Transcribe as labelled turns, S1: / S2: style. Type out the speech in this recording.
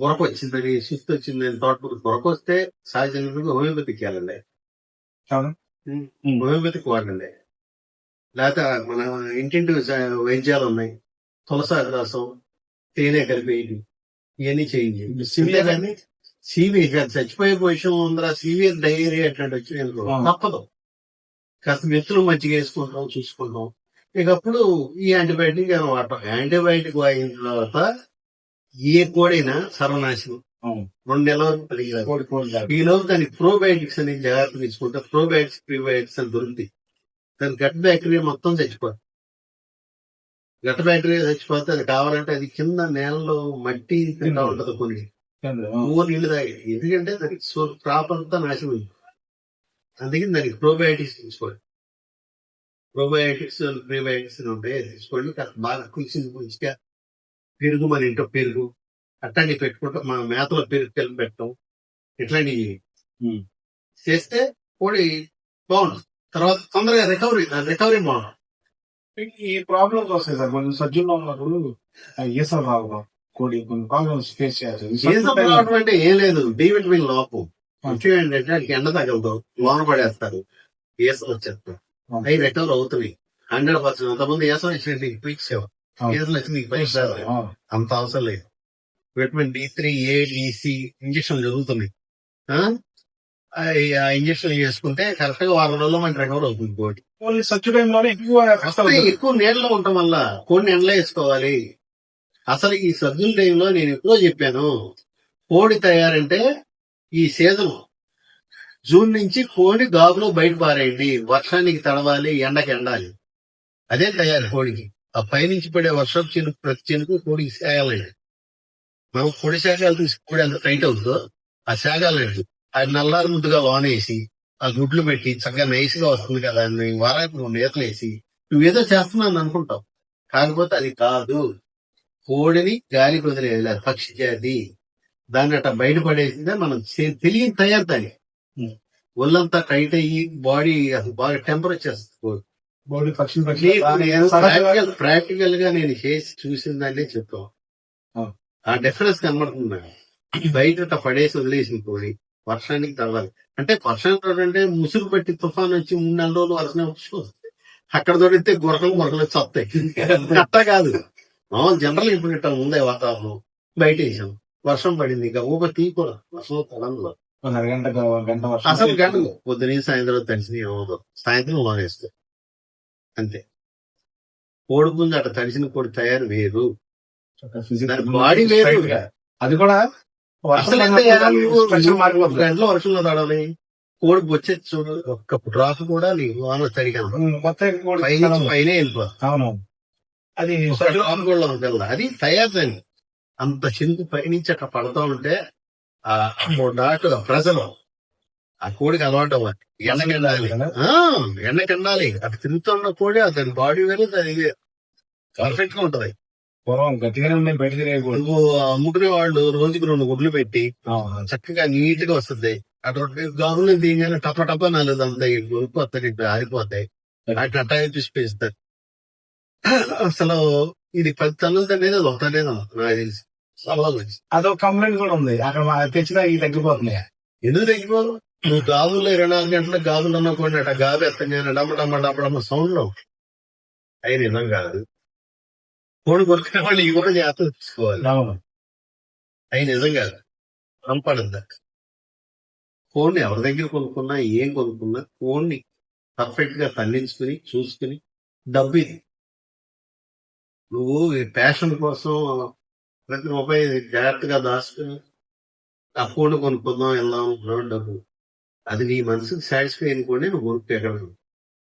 S1: గురక వచ్చిందని సుస్థి వచ్చిందని తోటకూర గురక వస్తే సహజంగా హోమియోపతికి వెళ్ళండి. హోమియోపతికి వాడండి. లేకపోతే మన ఇంటింటి వైద్యాలు ఉన్నాయి. తులసాకు రసం తేనె కలిపేయండి ఇవన్నీ చేయండి. సివియర్ అని సివియర్ చచ్చిపోయే పొజిషన్ ఉందరా సివియర్ డైరియా అట్లాంటి వచ్చి. తప్పదు. కాస్త మెత్తులు మజ్జిగ వేసుకుంటాం చూసుకుంటాం. ఇక అప్పుడు ఈ యాంటీబయాటిక్ వాడటం యాంటీబయాటిక్ వాడిన తర్వాత ఏ కోడైనా సర్వనాశనం. రెండు నెలల వరకు
S2: కాదు.
S1: ఈ లోపు దానికి ప్రోబయాటిక్స్ అని జాగ్రత్త తీసుకుంటే ప్రోబయాటిక్స్ ప్రీబయాటిక్స్ అని దొరుకుతాయి. దాని గట్ బ్యాక్టీరియా మొత్తం చచ్చిపోతుంది గట్ బ్యాక్టీరియా చచ్చిపోతే అది కావాలంటే అది కింద నేలలో మట్టి తింటా ఉంటది కొన్ని. మూడు నీళ్ళు తాగి. ఎందుకంటే దానికి సో- క్రాప్ అంతా నాశనం అయింది. అందుకని దానికి ప్రోబయాటిక్స్ తీసుకోండి ప్రోబయాటిక్స్ ప్రీబయాటిక్స్ ఉంటాయి. తీసుకోండి. బాగా కులిసింది మంచిగా పెరుగు మన ఇంట్లో పెరుగు. అట్లాంటివి పెట్టుకుంటాం మన మేతలో పెరుగు కలిపి పెట్టడం ఇట్లాంటివి. చేస్తే కోడి బాగుంటుంది తర్వాత తొందరగా రికవరీ రికవరీ బాగుంటుంది
S2: ఈ ప్రాబ్లమ్స్ వస్తాయి సార్. కొంచెం సజ్జంలో ఉన్నప్పుడు ఈసలు రావు కోడి కొన్ని ప్రాబ్లమ్స్ ఫేస్ చేయాలి.
S1: ప్రాబ్లం అంటే ఏం లేదు. డి విటమిన్ లోపం. ముఖ్యం ఏంటంటే వాటికి ఎండ తగలదు. లోన పడేస్తారు. ఏసం వచ్చేస్తారు. అవి రికవర్ అవుతున్నాయి. Hundred percent. అంతమంది ఏసం వచ్చినట్టు పీక్స్ నీకు. అంత అవసరం లేదు. విటమిన్ డి త్రీ ఏ డిసి ఇంజక్షన్ జరుగుతున్నాయి. ఆ? ఇంజక్షన్ చేసుకుంటే కరెక్ట్గా వారం రోజుల్లో మనకి రికవర్ అవుతుంది
S2: టైంలోనే ఎక్కువ
S1: నీళ్ళలో ఉండటం వల్ల కొన్ని ఎండలో వేసుకోవాలి. అసలు ఈ సజ్జుల టైంలో నేను ఎప్పుడో చెప్పాను కోడి తయారంటే ఈ సీజన్. జూన్ నుంచి కోడి గాబులో బయట పారేయండి. వర్షానికి తడవాలి ఎండకి ఎండాలి. అదే తయారు కోడికి. ఆ పైనుంచి పడే వర్షం చినుకు ప్రతి చినుకు కోడికి సాగాలండి. మనం పొడి శాఖలు తీసి కోడి ఎంత టైట్ అవుతుందో ఆ శాఖాలండి అది నల్లారు ముద్దుగా వానేసి ఆ గుడ్లు పెట్టి చక్కగా నైస్గా వస్తుంది కదా అని వారానికి నువ్వు నేతలు నువ్వేదో చేస్తున్నాను అనుకుంటావు కాకపోతే అది కాదు. కోడిని గాలి వదిలేదు పక్షి జాతి దాన్ని అట్లా బయటపడేసిందే మనం తెలియని తయారు దాన్ని. ఒళ్ళంతా టైట్ అయ్యి బాడీ అసలు బాగా టెంపరేచర్
S2: కోడి
S1: ప్రాక్టికల్గా నేను చేసి చూసిందంటే చెప్తాం
S2: ఆ.
S1: ఆ డిఫరెన్స్ కనబడుతుంది. బయట పడేసి వదిలేసిన కోడి వర్షానికి తడవాలి అంటే వర్షం అంటే ముసుగు పెట్టి తుఫాన్ వచ్చి మూడు నెలల రోజులు వర్షం వచ్చి అక్కడ దొరికితే గురకలు గురకలు చస్తాయి. అట్ట కాదు. మామూలు జనరల్ ఇప్పుడు ఇట్లా ఉందే వాతావరణం? బయట వేసాం. వర్షం పడింది ఇక. ఊప తీయకూడదు వర్షం
S2: వర్షం
S1: అసలు గంట. పొద్దున సాయంత్రం ఏమవుతుంది. సాయంత్రం లోనేస్తుంది అంతే. కోడి ముందు అట్లా తడిసిన కోడి తయారు వేరు. దాని బాడీ వేరు.
S2: అది కూడా
S1: అసలు గంటలో వర్షంలో తడవాలి కోడి బొచ్చేది చూడు ఒక్క డ్రాప్ కూడా నీకు వాన తడిగా పైన వెళ్ళిపో
S2: అది
S1: అది తయారు అంత చింత పైనుంచి అట్లా పడతా ఉంటే ఆ నాటు ప్రజలు ఆ కోడికి అలవాటు అవ్వాలి. ఎండకి ఎండాలి ఆ, ఎండకి ఎండాలి అది తిరుగుతున్న కోడి దాని బాడీ వేరు దాని పర్ఫెక్ట్గా ఉంటది.
S2: పూర్వం గట్టిగానే ఉన్నాయి బయట తిరిగేకూడదు
S1: నువ్వు అమ్ముకునే వాళ్ళు రోజుకి రెండు గుడ్లు పెట్టి చక్కగా నీట్గా వస్తుంది. అటువంటి గాజులు దిగానే టప టప నల్లదు అంతాయి ఉరిపోతాయి ఇప్పుడు ఆరిపోతాయి అట్లా అట్టా చూసిపోయిస్తారు అసలు ఇది పది టన్నులు అనేది అది ఒకటనే నాకు తెలిసి.
S2: అదొక కంప్లైంట్ కూడా ఉంది. అక్కడ తెచ్చినా ఇవి తగ్గిపోతున్నాయి?
S1: ఎందుకు తగ్గిపోదు నువ్వు గాజుల్లో ఇరవై నాలుగు గంటలకు గాజులు అన్నప్పుడు అట్లా గాజు ఎత్తగానే డమ్మ డమ్మ డమ్మ సౌండ్లో. అయి నిజం కాదు. కోడి కొనుక్కునే వాళ్ళు ఇవి కూడా జాగ్రత్త తీసుకోవాలి అయి నిజం కాదు. రంపడద్ద కోడిని ఎవరి దగ్గర కొనుక్కున్నా ఏం కొనుక్కున్నా కోడిని పర్ఫెక్ట్గా తల్లించుకుని చూసుకుని డబ్బు ఇది. నువ్వు ఈ ప్యాషన్ కోసం ప్రతి రూపాయి జాగ్రత్తగా దాచుకుని ఆ కోడి కొనుక్కుందాం వెళ్దాం అనుకున్నావు డబ్బు అది నీ మనసుకి సాటిస్ఫై అనుకోండి నువ్వు కొనుక్కు ఎక్కడ